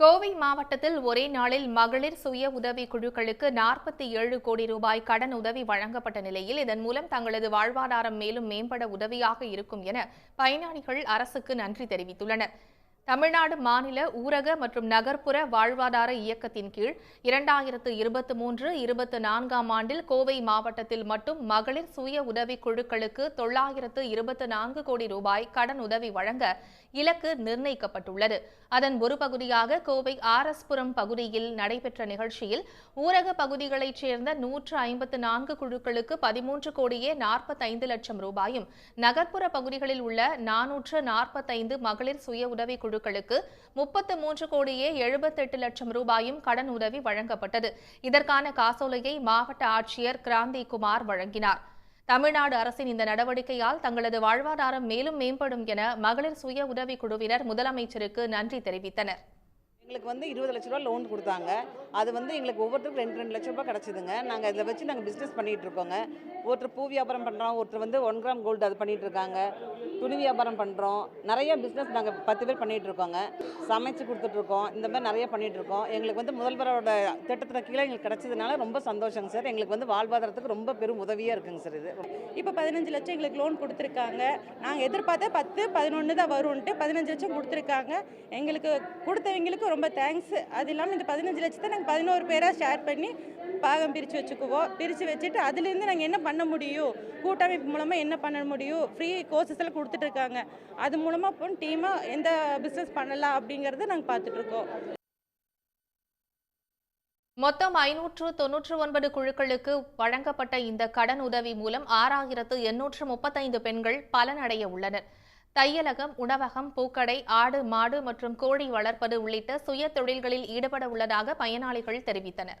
கோவை மாவட்டத்தில் ஒரே நாளில் மகளிர் சுய உதவி குழுக்களுக்கு நாற்பத்தி ஏழு கோடி ரூபாய் கடன் உதவி வழங்கப்பட்ட நிலையில் இதன் மூலம் தங்களது வாழ்வாதாரம் மேலும் மேம்பட உதவியாக இருக்கும் என பயனாளிகள் அரசுக்கு நன்றி தெரிவித்துள்ளனர். தமிழ்நாடு மாநில ஊரக மற்றும் நகர்ப்புற வாழ்வாதார இயக்கத்தின் கீழ் இரண்டாயிரத்து இருபத்தி மூன்று இருபத்தி நான்காம் ஆண்டில் கோவை மாவட்டத்தில் மட்டும் மகளிர் சுய உதவி குழுக்களுக்கு தொள்ளாயிரத்து இருபத்தி நான்கு கோடி ரூபாய் கடன் உதவி வழங்க இலக்கு நிர்ணயிக்கப்பட்டுள்ளது. அதன் ஒரு பகுதியாக கோவை ஆர்எஸ்புரம் பகுதியில் நடைபெற்ற நிகழ்ச்சியில் ஊரக பகுதிகளைச் சேர்ந்த நூற்று ஐம்பத்து நான்கு குழுக்களுக்கு பதிமூன்று கோடியே நாற்பத்தைந்து லட்சம் ரூபாயும் நகர்ப்புற பகுதிகளில் உள்ள நானூற்று நாற்பத்தைந்து மகளிர் சுய உதவி குழுக்களுக்கு முப்பத்து மூன்று கோடியே எழுபத்தெட்டு லட்சம் ரூபாயும் கடன் உதவி வழங்கப்பட்டது. இதற்கான காசோலையை மாவட்ட ஆட்சியர் கிராந்தி குமார் வழங்கினார். தமிழ்நாடு அரசின் இந்த நடவடிக்கையால் தங்களது வாழ்வாதாரம் மேலும் மேம்படும் என மகளிர் சுய உதவிக்குழுவினர் முதலமைச்சருக்கு நன்றி தெரிவித்தனர். எங்களுக்கு வந்து இருபது லட்ச ரூபா லோன் கொடுத்தாங்க. அது வந்து எங்களுக்கு ஒவ்வொருத்தருக்கும் ரெண்டு ரெண்டு லட்ச ரூபா கிடச்சிதுங்க. நாங்கள் இதில் வச்சு நாங்கள் பிஸ்னஸ் பண்ணிகிட்டு இருக்கோங்க. ஒருத்தர் பூ வியாபாரம் பண்ணுறோம் ஒருத்தர் வந்து ஒன் கிராம் கோல்டு அது பண்ணிகிட்டு இருக்காங்க. துணி வியாபாரம் பண்ணுறோம் நிறைய பிஸ்னஸ் நாங்கள் பத்து பேர் பண்ணிகிட்டு இருக்கோங்க. சமைச்சு கொடுத்துட்ருக்கோம் இந்த மாதிரி நிறைய பண்ணிகிட்டு இருக்கோம். எங்களுக்கு வந்து முதல்வரோட திட்டத்தில் கீழே எங்களுக்கு கிடச்சதுனால ரொம்ப சந்தோஷங்க சார். எங்களுக்கு வந்து வாழ்வாதாரத்துக்கு ரொம்ப பெரும் உதவியாக இருக்குங்க சார் இது. இப்போ பதினஞ்சு லட்சம் எங்களுக்கு லோன் கொடுத்துருக்காங்க. நாங்கள் எதிர்பார்த்த பத்து பதினொன்று தான் வரும்ன்ட்டு பதினஞ்சு லட்சம் கொடுத்துருக்காங்க. எங்களுக்கு கொடுத்தவங்களுக்கு ரொம்ப தேங்க்ஸ் அது இல்லாமல் இந்த பதினஞ்சு லட்சத்தை நாங்கள் பதினோரு பேராக ஷேர் பண்ணி பாகம் பிரித்து வச்சுக்குவோம். பிரித்து வச்சுட்டு அதுலேருந்து நாங்கள் என்ன பண்ண பண்ண முடியும். கூட்டமைப்பு மூலமாக என்ன பண்ண முடியும்? ஃப்ரீ கோர்சஸ் எல்லாம் கொடுத்துட்ருக்காங்க அது மூலமாக இப்போ டீமாக எந்த பிஸ்னஸ் பண்ணலாம் அப்படிங்கிறத நாங்கள் பார்த்துட்ருக்கோம் மொத்தம் ஐநூற்று தொன்னூற்று ஒன்பது குழுக்களுக்கு வழங்கப்பட்ட இந்த கடன் உதவி மூலம் ஆறாயிரத்து எண்ணூற்று முப்பத்தைந்து பெண்கள் பலனடைய உள்ளனர். தையலகம் உணவகம் பூக்கடை ஆடு மாடு மற்றும் கோழி வளர்ப்பது உள்ளிட்ட சுய தொழில்களில் ஈடுபட உள்ளதாக பயனாளிகள் தெரிவித்தனர்.